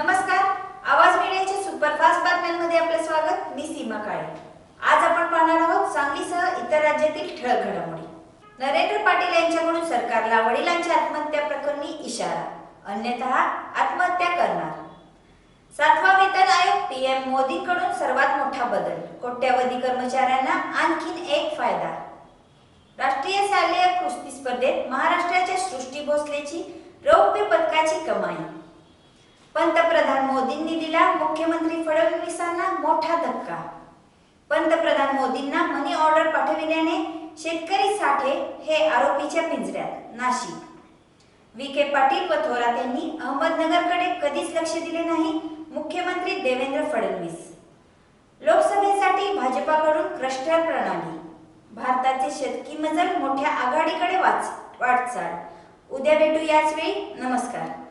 नमस्कार. आवाज मिळण्याची सुपरफास्ट बातम्यांमध्ये आपलं स्वागत. मी सीमा काळे. आज आपण पाहणार आहोत सांगलीसह इतर राज्यातील ठळक घडामोडी. नरेंद्र पाटील यांच्याकडून सरकारला वडिलांच्या आत्महत्या प्रकरणी इशारा. अन्यथा आत्महत्या करणार. सातवा वेतन आयोग पीएम मोदींकडून सर्वात मोठा बदल. कोट्यावधी कर्मचाऱ्यांना आणखीन एक फायदा. राष्ट्रीय शालेय कुस्ती स्पर्धेत महाराष्ट्राच्या सृष्टी भोसलेची रौप्य पदकाची कमाई. मुख्यमंत्री फडणवीसांना मोठा धक्का. पंतप्रधान मोदींना मनी ऑर्डर पाठविल्याने शेतकरी साठे हे आरोपीच्या पिंजऱ्यात नाशिक. विखे पाटील व थोरात यांनी अहमदनगरकडे कधीच लक्ष दिले नाही मुख्यमंत्री देवेंद्र फडणवीस. लोकसभेसाठी भाजपाकडून क्लस्टर प्रणाली. भारताचे शेतकी मजल मोठ्या आघाडीकडे वाच वाटचाल. उद्या भेटू याच वेळी. नमस्कार.